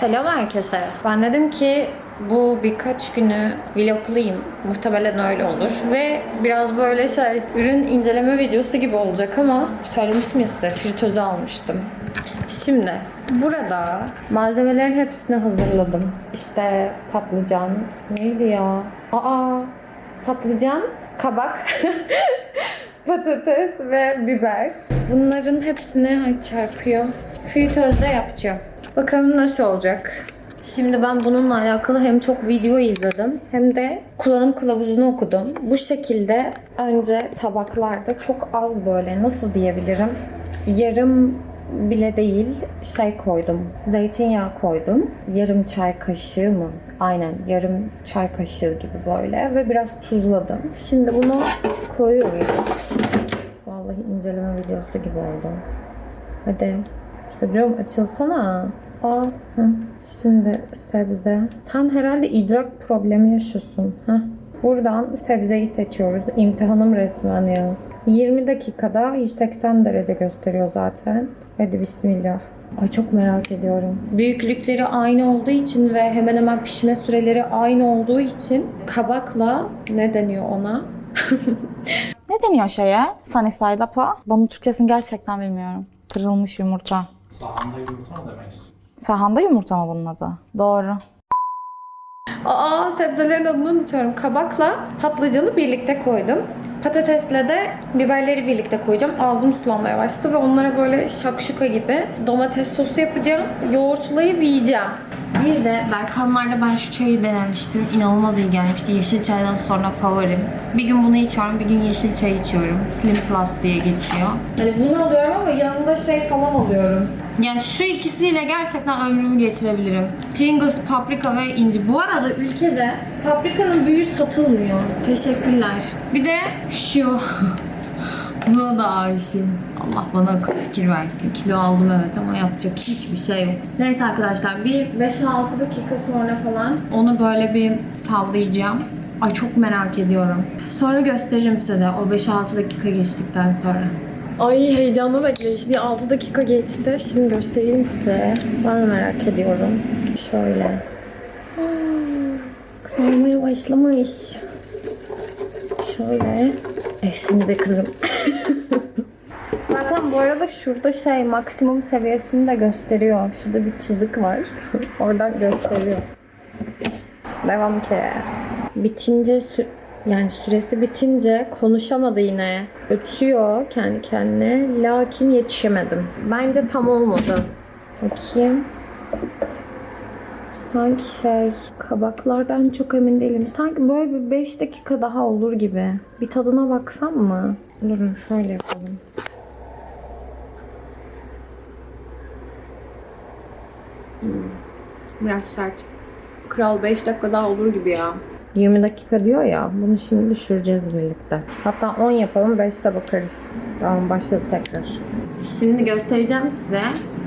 Selam herkese. Ben dedim ki bu birkaç günü vloglayayım. Muhtemelen öyle olur. Ve biraz böyle şey ürün inceleme videosu gibi olacak ama söylemiştim ya size fritözü almıştım. Şimdi burada malzemelerin hepsini hazırladım. İşte patlıcan. Neydi ya? Aa patlıcan, kabak, patates ve biber. Bunların hepsini ay çarpıyor. Fritözde yapacağım. Bakalım nasıl olacak. Şimdi ben bununla alakalı hem çok video izledim hem de kullanım kılavuzunu okudum. Bu şekilde önce tabaklarda çok az böyle nasıl diyebilirim? Yarım bile değil şey koydum. Zeytinyağı koydum. Yarım çay kaşığı mı? Aynen yarım çay kaşığı gibi böyle ve biraz tuzladım. Şimdi bunu koyuyoruz. Vallahi inceleme videosu gibi oldu. Hadi. Çocuğum açılsana. Hı. Şimdi sebze. Sen herhalde idrak problemi yaşıyorsun. Heh. Buradan sebzeyi seçiyoruz. İmtihanım resmen ya. 20 dakikada 180 derece gösteriyor zaten. Hadi bismillah. Ay çok merak ediyorum. Büyüklükleri aynı olduğu için ve hemen hemen pişme süreleri aynı olduğu için kabakla ne deniyor ona? Ne deniyor şeye? Sunny side up'a? Bunun Türkçesini gerçekten bilmiyorum. Kırılmış yumurta. Sahanda yumurta mı demek istiyorsun? Sahanda yumurta mı bunun adı? Doğru. Aa sebzelerin adını unutuyorum. Kabakla patlıcanı birlikte koydum. Patatesle de biberleri birlikte koyacağım. Ağzım sulanmaya başladı ve onlara böyle şakşuka gibi domates sosu yapacağım. Yoğurtlayıp yiyeceğim. Bir de Berkanlar'da ben şu çayı denemiştim. İnanılmaz iyi gelmişti. Yeşil çaydan sonra favorim. Bir gün bunu içiyorum, bir gün yeşil çay içiyorum. Slim Plus diye geçiyor. Hani bunu alıyorum ama yanında şey falan alıyorum. Yani şu ikisiyle gerçekten ömrümü geçirebilirim. Pringles, paprika ve inci. Bu arada ülkede paprikanın büyüğü satılmıyor. Teşekkürler. Bir de şu. Buna da aşığım. Allah bana akıl fikir versin. Kilo aldım evet ama yapacak hiçbir şey yok. Neyse arkadaşlar bir 5-6 dakika sonra falan onu böyle bir sallayacağım. Ay çok merak ediyorum. Sonra gösteririm size de o 5-6 dakika geçtikten sonra. Ay heyecanlı bekleyiş. Bir 6 dakika geçti. Şimdi göstereyim size. Ben de merak ediyorum. Şöyle. Kızarmaya başlamış. Şöyle. Efsini be kızım. Zaten bu arada şurada şey maksimum seviyesini de gösteriyor. Şurada bir çizik var. Oradan gösteriyor. Devam ki. Bitince yani süresi bitince konuşamadı yine. Ötüyor kendi kendine. Lakin yetişemedim. Bence tam olmadı. Bakayım. Sanki şey kabaklardan çok emin değilim. Sanki böyle bir 5 dakika daha olur gibi. Bir tadına baksam mı? Durun şöyle yapalım. Hmm. Biraz sert. Kral 5 dakika daha olur gibi ya. 20 dakika diyor ya. Bunu şimdi düşüreceğiz birlikte. Hatta 10 yapalım 5'te bakarız. Tamam başladı tekrar. Şimdi göstereceğim size.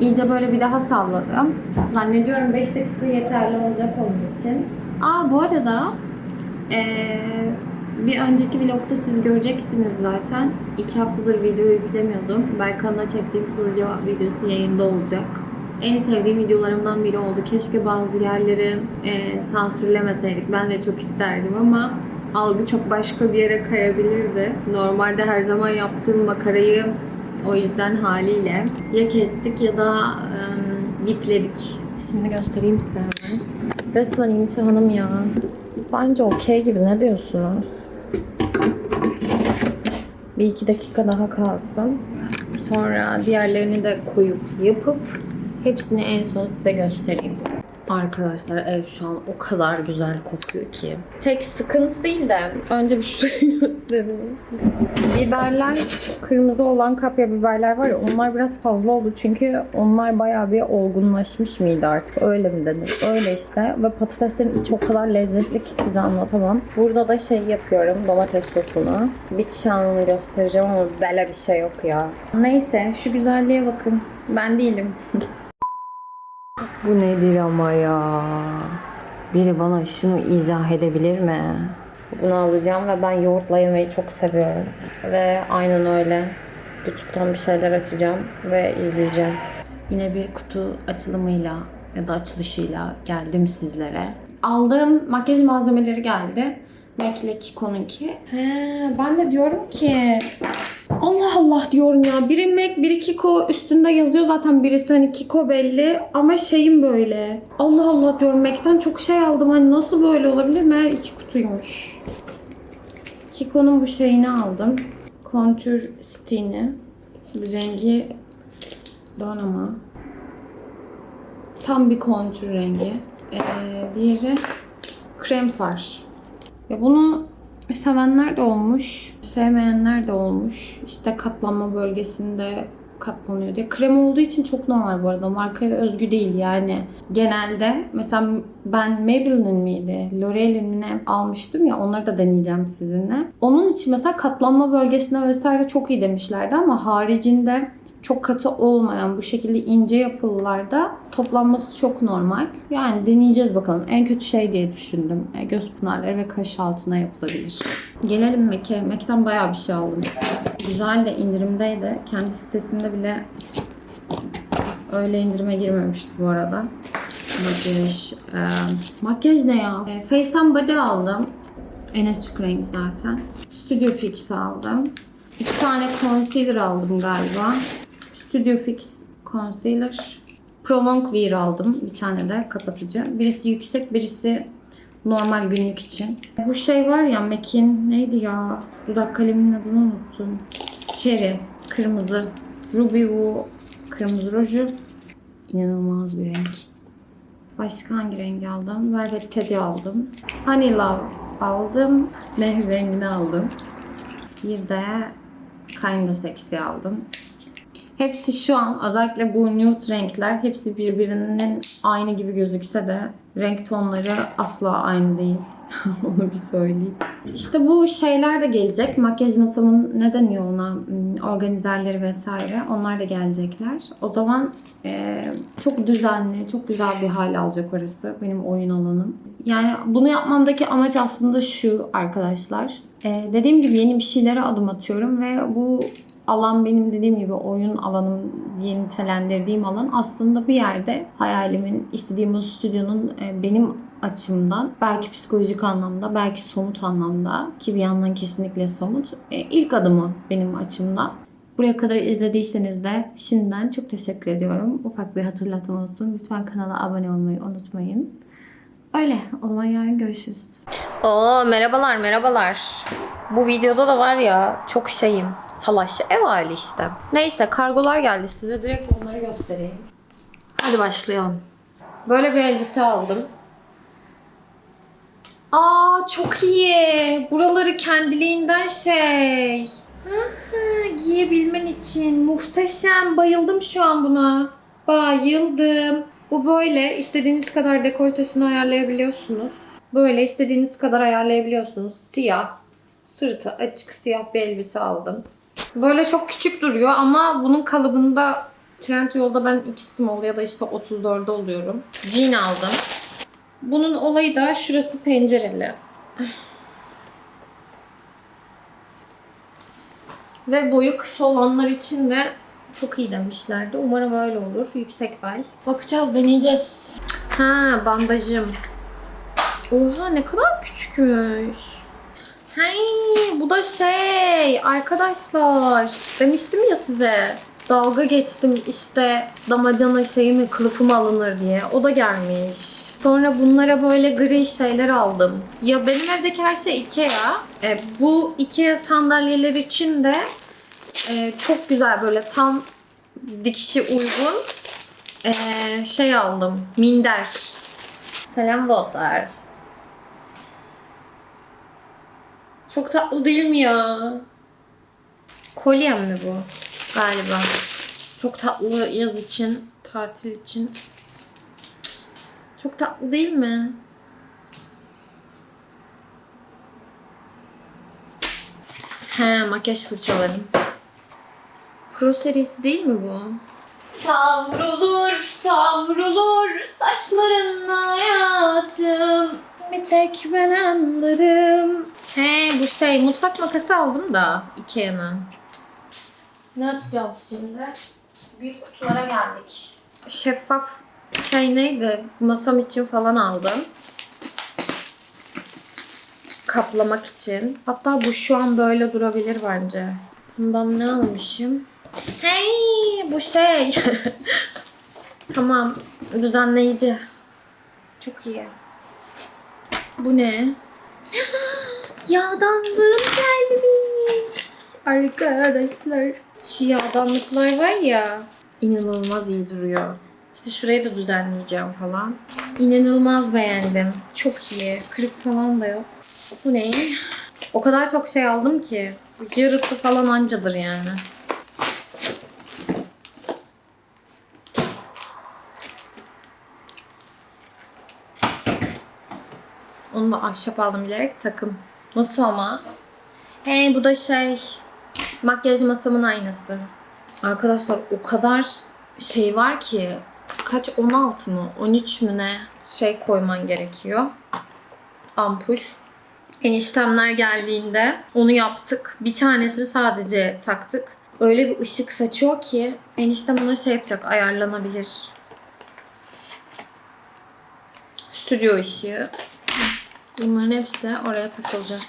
İyice böyle bir daha salladım. Zannediyorum 5 dakika yeterli olacak onun için. Aa bu arada eee, bir önceki vlogda siz göreceksiniz zaten. 2 haftadır video yüklemiyordum. Berkan'la çektiğim soru cevap videosu yayında olacak. En sevdiğim videolarımdan biri oldu. Keşke bazı yerleri eee, sansürlemeseydik. Ben de çok isterdim ama algı çok başka bir yere kayabilirdi. Normalde her zaman yaptığım makarayı o yüzden haliyle ya kestik ya da ım, bipledik. Şimdi göstereyim size hemen. Resmen imtihanım ya. Bence okey gibi ne diyorsunuz? Bir iki dakika daha kalsın. Sonra diğerlerini de koyup yapıp hepsini en son size göstereyim. Arkadaşlar ev şu an o kadar güzel kokuyor ki. Tek sıkıntı değil de önce bir şurayı göstereyim. Biberler, kırmızı olan kapya biberler var ya onlar biraz fazla oldu çünkü onlar bayağı bir olgunlaşmış mıydı artık öyle mi denir? Öyle işte ve patateslerin içi o kadar lezzetli ki size anlatamam. Burada da şey yapıyorum domates sosunu. Bir şanını göstereceğim ama böyle bir şey yok ya. Neyse şu güzelliğe bakın. Ben değilim. Bu nedir ama ya? Biri bana şunu izah edebilir mi? Bunu alacağım ve ben yoğurtla yemeyi çok seviyorum. Ve aynen öyle. YouTube'dan bir şeyler açacağım ve izleyeceğim. Yine bir kutu açılımıyla ya da açılışıyla geldim sizlere. Aldığım makyaj malzemeleri geldi. MAC ile Kiko'nunki. He, ben de diyorum ki Allah Allah diyorum ya. Biri MAC, biri Kiko üstünde yazıyor zaten birisi hani Kiko belli ama şeyim böyle. Allah Allah diyorum MAC'ten çok şey aldım. Hani nasıl böyle olabilir? Meğer iki kutuymuş. Kiko'nun bu şeyini aldım. Kontür stiğini. Rengi don ama. Tam bir kontür rengi. Ee, diğeri krem far. Ya bunu sevenler de olmuş, sevmeyenler de olmuş. İşte katlanma bölgesinde katlanıyor diye. Krem olduğu için çok normal bu arada. Markaya özgü değil yani. Genelde mesela ben Maybelline miydi? L'Oreal'in mi ne almıştım ya onları da deneyeceğim sizinle. Onun için mesela katlanma bölgesine vesaire çok iyi demişlerdi ama haricinde çok katı olmayan bu şekilde ince yapılılarda toplanması çok normal. Yani deneyeceğiz bakalım. En kötü şey diye düşündüm. E, Göz pınarları ve kaş altına yapılabilir. Gelelim Mac'e. Mac'ten bayağı bir şey aldım. Güzel de indirimdeydi. Kendi sitesinde bile öyle indirime girmemişti bu arada. Makyaj. e, makyaj ne ya? E, Face and Body aldım. En açık renk zaten. Studio Fix aldım. İki tane concealer aldım galiba. Studio Fix Concealer. Prolong Wear aldım. Bir tane de kapatıcı. Birisi yüksek, birisi normal günlük için. Bu şey var ya MAC'in neydi ya? Dudak kaleminin adını unuttum. Cherry. Kırmızı. Ruby Woo kırmızı ruju. İnanılmaz bir renk. Başka hangi rengi aldım? Velvet Teddy aldım. Honey Love aldım. Mehir rengini aldım. Bir de Kinda Sexy aldım. Hepsi şu an özellikle bu nude renkler hepsi birbirinin aynı gibi gözükse de renk tonları asla aynı değil. Onu bir söyleyeyim. İşte bu şeyler de gelecek. Makyaj masamın ne deniyor ona? Hmm, Organizerleri vesaire. Onlar da gelecekler. O zaman eee, çok düzenli, çok güzel bir hal alacak orası. Benim oyun alanım. Yani bunu yapmamdaki amaç aslında şu arkadaşlar. Eee, dediğim gibi yeni bir şeylere adım atıyorum ve bu alan benim dediğim gibi oyun alanım diye nitelendirdiğim alan aslında bir yerde hayalimin istediğim bu stüdyonun e, benim açımdan belki psikolojik anlamda belki somut anlamda ki bir yandan kesinlikle somut e, ilk adımı benim açımdan. Buraya kadar izlediyseniz de şimdiden çok teşekkür ediyorum. Ufak bir hatırlatma olsun. Lütfen kanala abone olmayı unutmayın. Öyle. O zaman yarın görüşürüz. Oo merhabalar merhabalar. Bu videoda da var ya çok şeyim. Salaş ev hali işte. Neyse kargolar geldi. Size direkt onları göstereyim. Hadi başlayalım. Böyle bir elbise aldım. Aa çok iyi. Buraları kendiliğinden şey. Hı hı, giyebilmen için muhteşem. Bayıldım şu an buna. Bayıldım. Bu böyle istediğiniz kadar dekoltesini ayarlayabiliyorsunuz. Böyle istediğiniz kadar ayarlayabiliyorsunuz. Siyah. Sırtı açık siyah bir elbise aldım. Böyle çok küçük duruyor ama bunun kalıbında Trendyol'da ben X small ya da işte 34'de oluyorum. Jean aldım. Bunun olayı da şurası pencereli. Ve boyu kısa olanlar için de çok iyi demişlerdi. Umarım öyle olur. Yüksek bel. Bakacağız, deneyeceğiz. Ha, bandajım. Oha ne kadar küçükmüş. Hey, bu da şey arkadaşlar demiştim ya size dalga geçtim işte damacana şeyi mi kılıfım alınır diye o da gelmiş. Sonra bunlara böyle gri şeyler aldım. Ya benim evdeki her şey Ikea. E, bu Ikea sandalyeler için de e, çok güzel böyle tam dikişi uygun e, şey aldım. Minder. Selam botlar. Çok tatlı değil mi ya? Kolyem mi bu? Galiba. Çok tatlı yaz için, tatil için. Çok tatlı değil mi? He, makyaj fırçalarım. Pro serisi değil mi bu? Savrulur, savrulur saçların hayatım. Bir tek ben anlarım. He bu şey mutfak makası aldım da Ikea'nın. Ne açacağız şimdi? Büyük kutulara geldik. Şeffaf Şey neydi? Masam için falan aldım. Kaplamak için. Hatta bu şu an böyle durabilir bence. Bundan ne almışım? Hey bu şey. tamam. Düzenleyici. Çok iyi. Bu ne? Yağdanlığım gelmiş. Arkadaşlar. Şu yağdanlıklar var ya. inanılmaz iyi duruyor. İşte şurayı da düzenleyeceğim falan. İnanılmaz beğendim. Çok iyi. Kırık falan da yok. Bu ne? O kadar çok şey aldım ki. Yarısı falan ancadır yani. Onu da ahşap aldım bilerek takım. Nasıl ama? Hey bu da şey makyaj masamın aynası. Arkadaşlar o kadar şey var ki kaç 16 mı 13 mü ne şey koyman gerekiyor. Ampul. Eniştemler geldiğinde onu yaptık. Bir tanesini sadece taktık. Öyle bir ışık saçıyor ki eniştem ona şey yapacak ayarlanabilir. Stüdyo ışığı. Bunların hepsi oraya takılacak.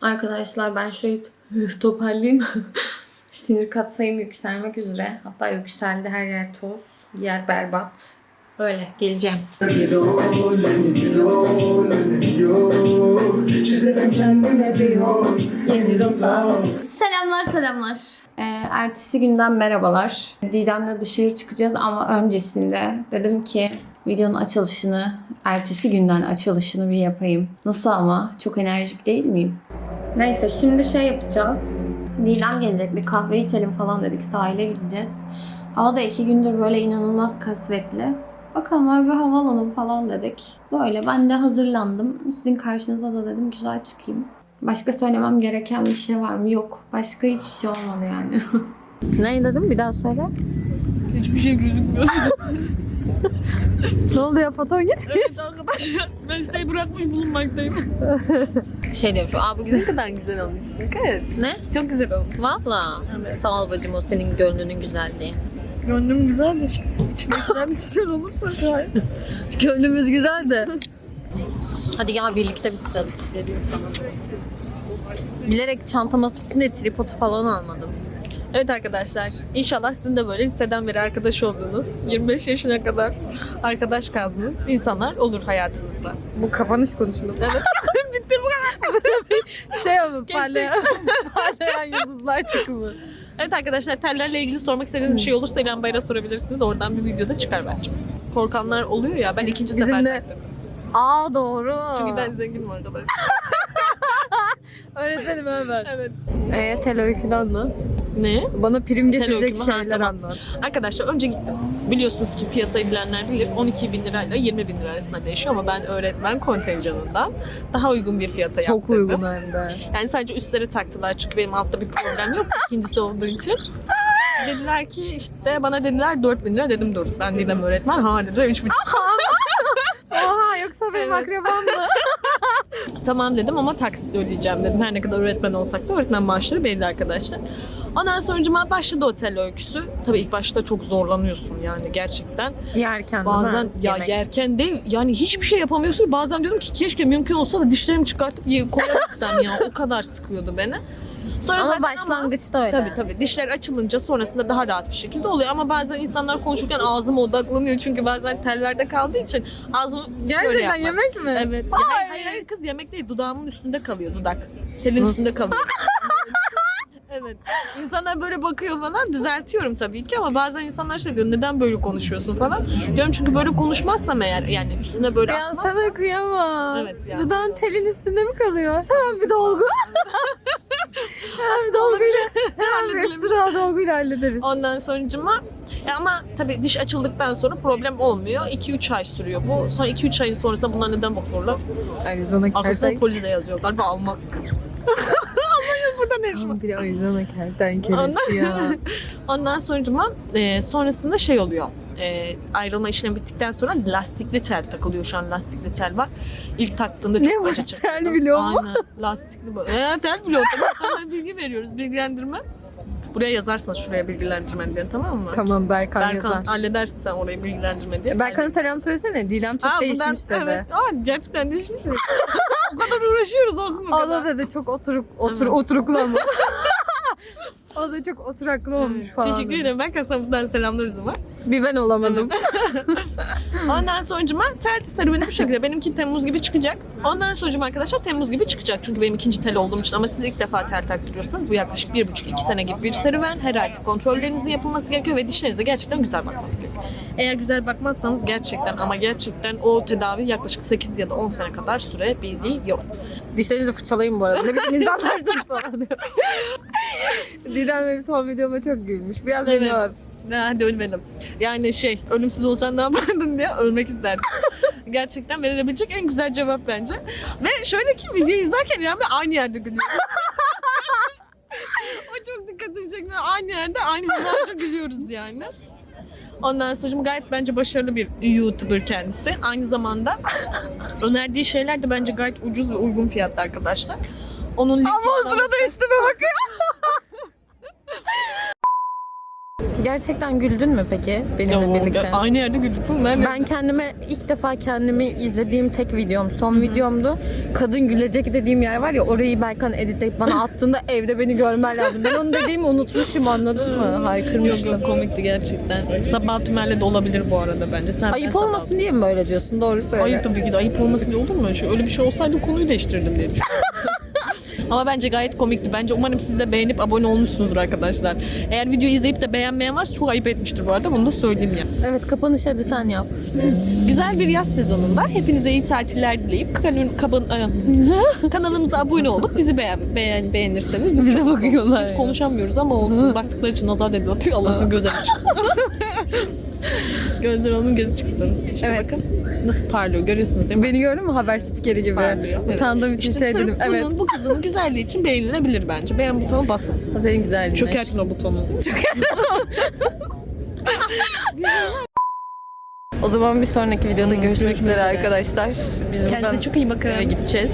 Arkadaşlar ben şurayı toparlayayım. Sinir katsayım yükselmek üzere. Hatta yükseldi her yer toz. Yer berbat. Öyle geleceğim. Selamlar selamlar. Ee, ertesi günden merhabalar. Didem'le dışarı çıkacağız ama öncesinde dedim ki videonun açılışını, ertesi günden açılışını bir yapayım. Nasıl ama? Çok enerjik değil miyim? Neyse şimdi şey yapacağız. Didem gelecek bir kahve içelim falan dedik. Sahile gideceğiz. Hava da iki gündür böyle inanılmaz kasvetli. Bakalım bir hava alalım falan dedik. Böyle ben de hazırlandım. Sizin karşınıza da dedim güzel çıkayım. Başka söylemem gereken bir şey var mı? Yok. Başka hiçbir şey olmadı yani. ne dedim? Bir daha söyle. Hiçbir şey gözükmüyor. Ne oldu ya? Foton git. evet arkadaşlar mesleği bırakmış bulunmaktayım. Şey diyorum şu. Aa bu güzel. ne kadar güzel olmuşsun. Evet. Ne? Çok güzel olmuş. Valla. Sağ ol bacım o senin gönlünün güzelliği. Gönlüm güzel de işte içindekiler güzel olursa gayet. Gönlümüz güzel de. Hadi ya birlikte bitirelim. Geliyor sana. Bilerek çanta masasını tripodu falan almadım. Evet arkadaşlar inşallah sizin de böyle liseden beri arkadaş olduğunuz 25 yaşına kadar arkadaş kaldığınız insanlar olur hayatınızda. Bu kapanış konuşması. Evet. Bitti bu şey Kestik. parlayan, parlayan yıldızlar takımı. Evet arkadaşlar tellerle ilgili sormak istediğiniz bir şey olursa İrem Bayır'a sorabilirsiniz. Oradan bir videoda çıkar bence. Korkanlar oluyor ya ben ikinci sefer taktım. Aa doğru. Çünkü ben zenginim arkadaşlar. Öğretmenim hemen. evet. Ee, tel öykünü anlat. Ne? Bana prim getirecek öykümü, ha, şeyler tamam. anlat. Arkadaşlar önce gittim. Biliyorsunuz ki piyasayı bilenler bilir 12 bin lirayla 20 bin lira arasında değişiyor ama ben öğretmen kontenjanından daha uygun bir fiyata Çok yaptırdım. uygun hem de. Yani sadece üstleri taktılar çünkü benim altta bir problem yok ikincisi olduğu için. Dediler ki işte bana dediler 4 bin lira dedim dur ben dedim öğretmen ha dediler 3 bin Oha yoksa benim Evet. akrabam mı? Tamam dedim ama taksit ödeyeceğim dedim. Her ne kadar öğretmen olsak da öğretmen maaşları belli arkadaşlar. Ondan sonra başladı otel öyküsü. Tabii ilk başta çok zorlanıyorsun yani gerçekten. Yerken Bazen ya yerken değil yani hiçbir şey yapamıyorsun. Bazen diyorum ki keşke mümkün olsa da dişlerimi çıkartıp koyabilsem ya. O kadar sıkıyordu beni. Sonra zaten Ama başlangıçta öyle. Tabii tabii. Dişler açılınca sonrasında daha rahat bir şekilde oluyor. Ama bazen insanlar konuşurken ağzıma odaklanıyor. Çünkü bazen tellerde kaldığı için ağzımı şöyle Gerçekten yapmak. yemek mi? Evet. Hayır, hayır hayır kız yemek değil. Dudağımın üstünde kalıyor dudak. Telin üstünde kalıyor. evet. İnsanlar böyle bakıyor falan. Düzeltiyorum tabii ki ama bazen insanlar şey diyor neden böyle konuşuyorsun falan. Diyorum çünkü böyle konuşmazsam eğer yani üstüne böyle Ya atmaz- sana kıyamam. Evet ya. Dudağın telin üstünde mi kalıyor? Hemen bir dolgu. Bir dolguyla. Üstü daha dolguyla hallederiz. Ondan sonucuma e ama tabii diş açıldıktan sonra problem olmuyor. 2-3 ay sürüyor bu. Sonra 2-3 ayın sonrasında bunlar neden bakıyorlar? Arizona kertenkele. polise yazıyor. Galiba. Almanya burada ne iş var? Bir Arizona kertenkelesi ya. Ondan sonucuma e, sonrasında şey oluyor. E, ayrılma işlemi bittikten sonra lastikli tel takılıyor. Şu an lastikli tel var. İlk taktığımda çok Ne acı çekiyordu. tel bloğu mu? Aynen. Lastikli bu. E, tel bloğu. Tabii insanlara bilgi veriyoruz. Bilgilendirme. Buraya yazarsınız şuraya bilgilendirme diye tamam mı? Tamam Berkan, Berkan yazar. halledersin sen orayı bilgilendirme diye. Berkan'a selam söylesene. Didem çok Aa, değişmiş bundan- dedi. Evet. Aa, gerçekten değişmiş mi? o kadar uğraşıyoruz olsun o kadar. Allah dedi çok oturuk, otur, Evet. oturuklu ama. o da çok oturaklı olmuş falan. Teşekkür ederim. Ben sana buradan selamlarız ama. Bir ben olamadım. Ondan sonucuma tel serüveni bu şekilde. Benimki Temmuz gibi çıkacak. Ondan sonucuma arkadaşlar Temmuz gibi çıkacak. Çünkü benim ikinci tel olduğum için. Ama siz ilk defa tel taktırıyorsanız bu yaklaşık bir buçuk iki sene gibi bir serüven. Her ay kontrollerinizin yapılması gerekiyor ve dişlerinize gerçekten güzel bakmanız gerekiyor. Eğer güzel bakmazsanız gerçekten ama gerçekten o tedavi yaklaşık 8 ya da 10 sene kadar sürebiliyor. Dişlerinizi fırçalayın bu arada. Ne biçim insanlarsınız falan diyor. Didem benim son videoma çok gülmüş. Biraz Evet. beni öv. Hadi ölmedim. Yani şey ölümsüz olsan ne yapardın diye ölmek isterdim. Gerçekten verilebilecek en güzel cevap bence. Ve şöyle ki videoyu izlerken yani aynı yerde gülüyoruz. o çok dikkatimi çekmiyor. Aynı yerde aynı mizahça gülüyoruz yani. Ondan sonra gayet bence başarılı bir YouTuber kendisi. Aynı zamanda önerdiği şeyler de bence gayet ucuz ve uygun fiyatlı arkadaşlar. Onun Ama o sırada üstüme bakıyor. Gerçekten güldün mü peki benimle birlikte? Aynı yerde güldük mü? Ben, Ben kendime ilk defa kendimi izlediğim tek videom, son videomdu. Kadın gülecek dediğim yer var ya orayı Berkan editleyip bana attığında evde beni görmen lazım. Ben onu dediğimi unutmuşum anladın mı? Yok Haykırmıştım. yok komikti gerçekten. Sabah Tümer'le de olabilir bu arada bence. Sen Ayıp ben olmasın diye mi böyle diyorsun? Doğru söyle. Sabah- Ayıp tabii ki de ayıp olmasın diye olur mu? öyle şey? Öyle bir şey olsaydı konuyu değiştirirdim diye düşünüyorum. Ama bence gayet komikti. Bence umarım siz de beğenip abone olmuşsunuzdur arkadaşlar. Eğer videoyu izleyip de beğenmeyen varsa çok ayıp etmiştir bu arada. Bunu da söyleyeyim ya. Evet kapanış hadi sen yap. Güzel bir yaz sezonunda hepinize iyi tatiller dileyip kanal, kaban, Ay, kanalımıza abone olup bizi beğen, beğen beğenirseniz biz Bize bakıyorlar Biz konuşamıyoruz ama olsun. Baktıkları için nazar dediler. Allah'ın gözleri çıksın. Gözler onun gözü çıksın. İşte Evet. bakın nasıl parlıyor görüyorsunuz değil mi? Beni gördün mü haber spikeri gibi? Parlıyor. Evet. Utandığım için İşte şey dedim. bunun, Evet. bu kızın güzelliği için beğenilebilir bence. Beğen butonu basın. Senin güzelliğin. Çökertin o butonu. O zaman bir sonraki videoda görüşmek üzere arkadaşlar. Biz Kendinize çok iyi bakın. eve gideceğiz.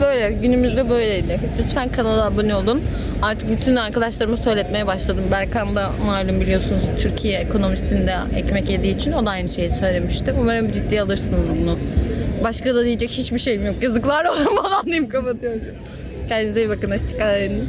Böyle günümüzde böyleydi. Lütfen kanala abone olun. Artık bütün arkadaşlarıma söyletmeye başladım. Berkan da malum biliyorsunuz Türkiye ekonomisinde ekmek yediği için o da aynı şeyi söylemişti. Umarım ciddiye alırsınız bunu. Başka da diyecek hiçbir şeyim yok. Yazıklar olsun falan deyip kapatıyorum. Kendinize iyi bakın. Hoşçakalın.